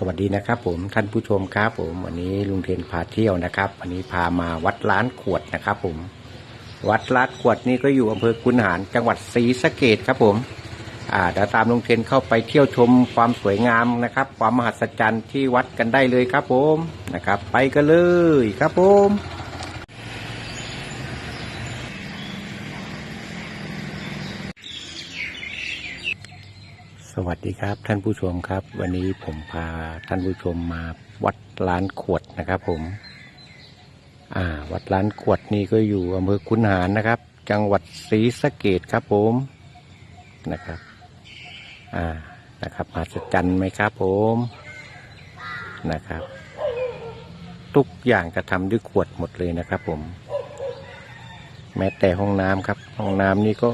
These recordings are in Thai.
สวัสดีนะครับผมท่านผู้ชมครับผมวันนี้ลุงเทนพาเที่ยวนะครับวันนี้พามาวัดล้านขวดนะครับผม วัดล้านขวดนี่ก็อยู่อำเภอคุนหารจังหวัดศรีสะเกดครับผมอ่าเดี๋ยวตามลุงเทนเข้าไปเที่ยวชมความสวยงามนะครับ ความมหัศจรรย์ที่วัดกันได้เลยครับผมนะครับ ไปกันเลยครับผม สวัสดีครับท่านผู้ชมครับ วันนี้ผมพาท่านผู้ชมมาวัดล้านขวดนะครับผม อ่า วัดล้านขวดนี่ก็อยู่อำเภอคุนหารนะครับ จังหวัดศรีสะเกดครับผมนะครับ อ่านะครับมหัศจรรย์ไหมครับผมนะครับ ทุกอย่างจะทำด้วยขวดหมดเลยนะครับ ผม แม้แต่ห้องน้ำครับ ห้องน้ำนี่ก็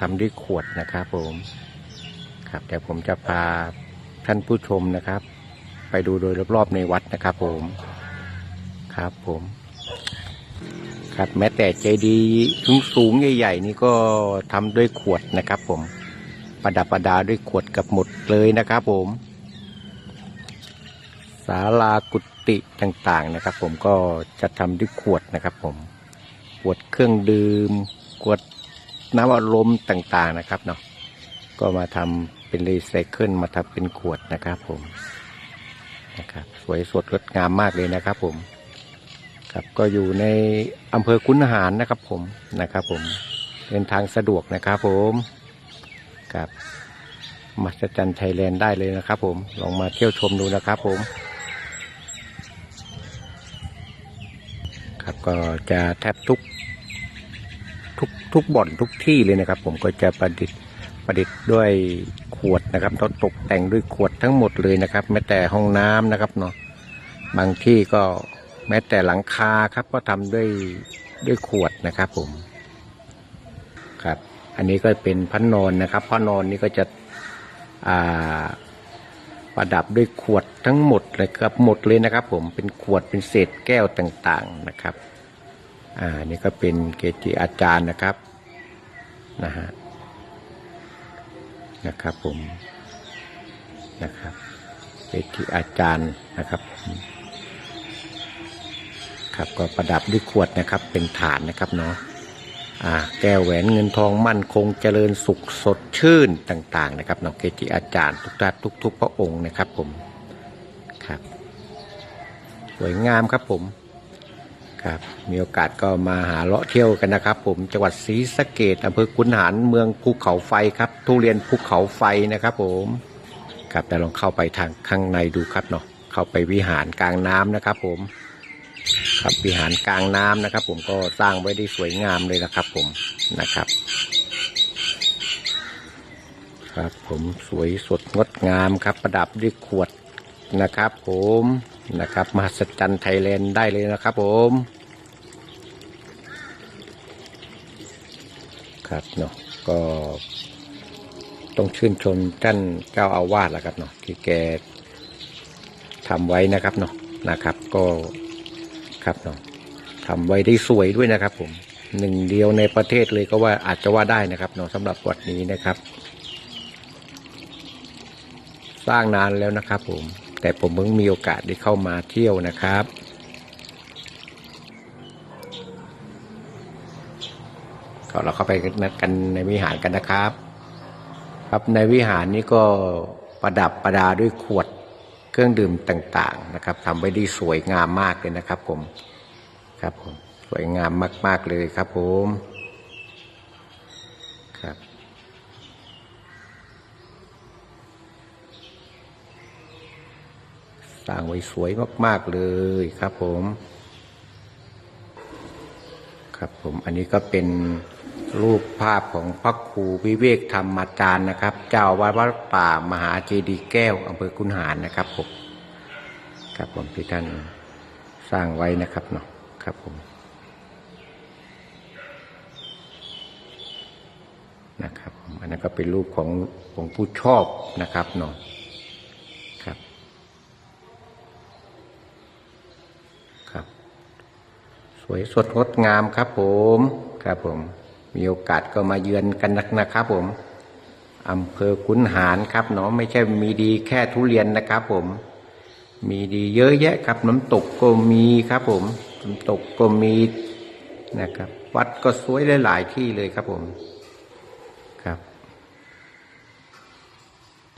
ทำด้วยขวดนะครับ ผม ครับเดี๋ยวผมจะพาท่านผู้ชมนะครับ ไปดูโดยรอบๆในวัดนะครับ ผมครับผม ครับแม้แต่เจดีย์สูงๆใหญ่ ๆ นี่ก็ทำด้วยขวดนะครับ ผม ประดับประดาด้วยขวดกับหมดเลยนะครับผมศาลากุฏิต่างๆนะครับ ผมก็จะทำด้วยขวดนะครับ ผมขวดเครื่องดื่มขวดน้ำอารมณ์ต่างๆนะครับเนาะก็มาทำ เป็นรีไซเคิลมาทำเป็นขวดนะครับผมนะครับสวยสดงดงามมากเลยนะครับผมครับก็อยู่ในอำเภอคุนหารนะครับผมนะครับผมเดินทางสะดวกนะครับผมครับมาสจันไทยแลนด์ได้เลยนะครับผมลองมาเที่ยวชมดูนะครับผมครับก็จะแทบทุกทุกทุกบ่อนทุกที่เลยนะครับ ผมก็จะประดิษฐ์ ประดิษฐ์ด้วยขวดนะครับต้องตกแต่งด้วยขวดทั้งหมดเลยนะครับ แม้แต่ห้องน้ำนะครับเนาะบางที่ก็แม้แต่หลังคาครับก็ทำด้วยด้วยขวดนะครับผมครับ อันนี้ก็เป็นพันนอนนะครับพันนอนนี่ก็จะอ่าประดับด้วยขวดทั้งหมดเลยครับหมดเลยนะครับ ผมเป็นขวดเป็นเศษแก้วต่างๆนะครับ อ่านี่ก็เป็นเกจิอาจารย์นะครับนะฮะ นะครับผมนะครับเป็นที่อาจารย์นะครับครับก็ประดับด้วยขวดนะครับเป็นฐานนะครับเนาะอ่าแก้วแหวนเงินทองมั่นคงเจริญสุขสดชื่นต่างๆ นะครับเนาะเกจิอาจารย์ทุกท่านทุก ๆ พระองค์นะครับผมครับ สวยงามครับผม ครับมีโอกาสก็มาหาเลาะเที่ยวกันนะครับ ผมจังหวัดศรีสะเกดอำเภอคุนหารเมืองภูเขาไฟครับทุเรียนภูเขาไฟนะครับ ผมครับแต่ลองเข้าไปทางข้างในดูครับเนาะเข้าไปวิหารกลางน้ำนะครับ ผม ครับวิหารกลางน้ำนะครับ ผมก็สร้างไว้ได้สวยงามเลยนะครับ ผมนะครับ ครับผมสวยสดงดงามครับ ประดับด้วยขวดนะครับ ผม นะครับมหัศจรรย์ไทยแลนด์ได้เลยนะครับผมครับเนาะก็ต้องชื่นชมท่านเจ้าอาวาสแหละครับเนาะที่แกทำไว้นะครับเนาะนะครับ ก็ครับเนาะทำไว้ได้สวยด้วยนะครับ ผมหนึ่งเดียวในประเทศเลยก็ว่าอาจจะว่าได้นะครับเนาะสำหรับวัดนี้นะครับ สร้างนานแล้วนะครับผม แต่ผมเพิ่งมีโอกาสได้เข้ามาเที่ยวนะครับก็เราเข้าไปกันในวิหารกันนะครับ ครับในวิหารนี้ก็ประดับประดาด้วยขวดเครื่องดื่มต่าง ๆ นะครับทำไว้ได้สวยงามมากเลยนะครับ ผมครับผมสวยงามมาก ๆเลยครับผมครับ สร้างไว้สวยมาก ๆ เลยครับผม ครับผมอันนี้ก็เป็นรูปภาพของพระครูวิเวกธรรมอาจารย์นะครับ เจ้าวาดวัดป่ามหาเจดีย์แก้วอำเภอคุนหารนะครับผมครับผมที่ท่านสร้างไว้นะครับเนาะครับผมนะครับอันนั้นก็เป็นรูปของของผู้ชอบนะครับเนาะ ครับ ครับ ส วยสดงดงามครับผมครับผม มีโอกาสก็มาเยือนกันนะครับผมอำเภอคุนหารครับเนาะไม่ใช่มีดีแค่ทุเรียนนะครับผม มีดีเยอะแยะครับ น้ำตกก็มีครับผมน้ำตกก็มีนะครับ วัดก็สวยหลายๆที่เลยครับผมครับ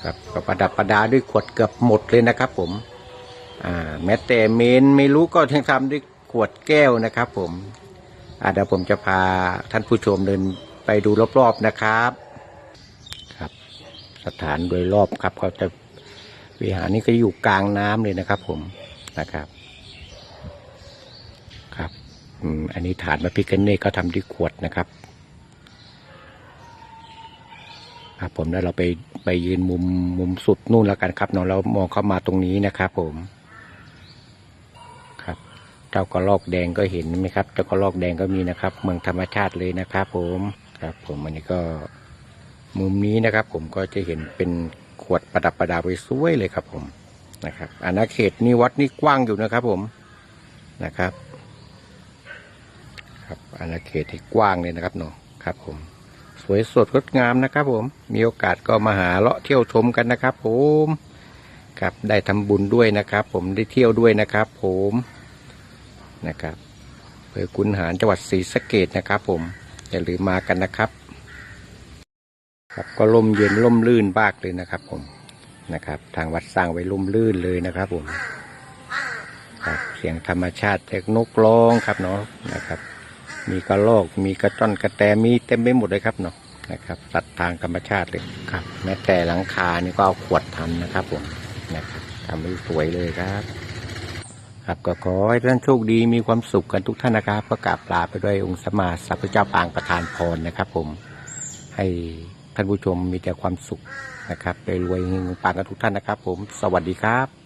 ครับก็ประดับประดาด้วยขวดเกือบหมดเลยนะครับผม อ่า แม้แต่เมนไม่รู้ก็ยังทำด้วย ขวดแก้วนะครับ ผมอาเดี๋ยวผมจะพาท่านผู้ชมเดินไปดูรอบๆนะครับ ครับ สถานโดยรอบครับเขาจะวิหารนี้ก็อยู่กลางน้ำเลยนะครับ ผมนะครับ ครับอืมอันนี้ฐานพระพิฆเนศก็ทำด้วยขวดนะครับ ครับผมแล้วเราไปไปยืนมุมมุมสุดนู่นแล้วกันครับเนาะเรามองเข้ามาตรงนี้นะครับ ผม เจ้ากระรอกแดงก็เห็นไหมครับ เจ้ากระรอกแดงก็มีนะครับ เมืองธรรมชาติเลยนะครับ ผมครับ ผมอันนี้ก็มุมนี้นะครับ ผมก็จะเห็นเป็นขวดประดับประดาไว้สวยเลยครับ ผมนะครับอาณาเขตนี่วัดนี่กว้างอยู่นะครับ ผมนะครับ ครับอาณาเขตที่กว้างเลยนะครับเนาะครับ ผม สวยสดงดงามนะครับ ผม มีโอกาสก็มาหาเลาะเที่ยวชมกันนะครับ ผมครับได้ทำบุญด้วยนะครับ ผมได้เที่ยวด้วยนะครับ ผม นะครับเพื่อกุนหารจังหวัดศรีสะเกดนะครับ ผมอย่าลืมมากันนะครับ ครับก็ร่มเย็นร่มลื่นบ้ากเลยนะครับ ผมนะครับ ทางวัดสร้างไว้ร่มลื่นเลยนะครับ ผมครับเสียงธรรมชาติจากนกร้องครับเนาะนะครับ มีกระรอกมีกระจ้อนกระแตมีเต็มไปหมดเลยครับเนาะนะครับสัตว์ทางธรรมชาติเลยครับ แม้แต่หลังคานี่ก็เอาขวดทำนะครับผมนะครับทำให้สวยเลยครับ ครับก็ขอให้ท่านโชคดีมีความสุขกันทุกท่านนะครับก็กราบลาไปด้วยองค์สมมาสัพพเจ้าปางประธานพรนะครับ ผมให้ท่านผู้ชมมีแต่ความสุขนะครับไปรวยเฮงปังกันทุกท่านนะครับ ผมสวัสดีครับ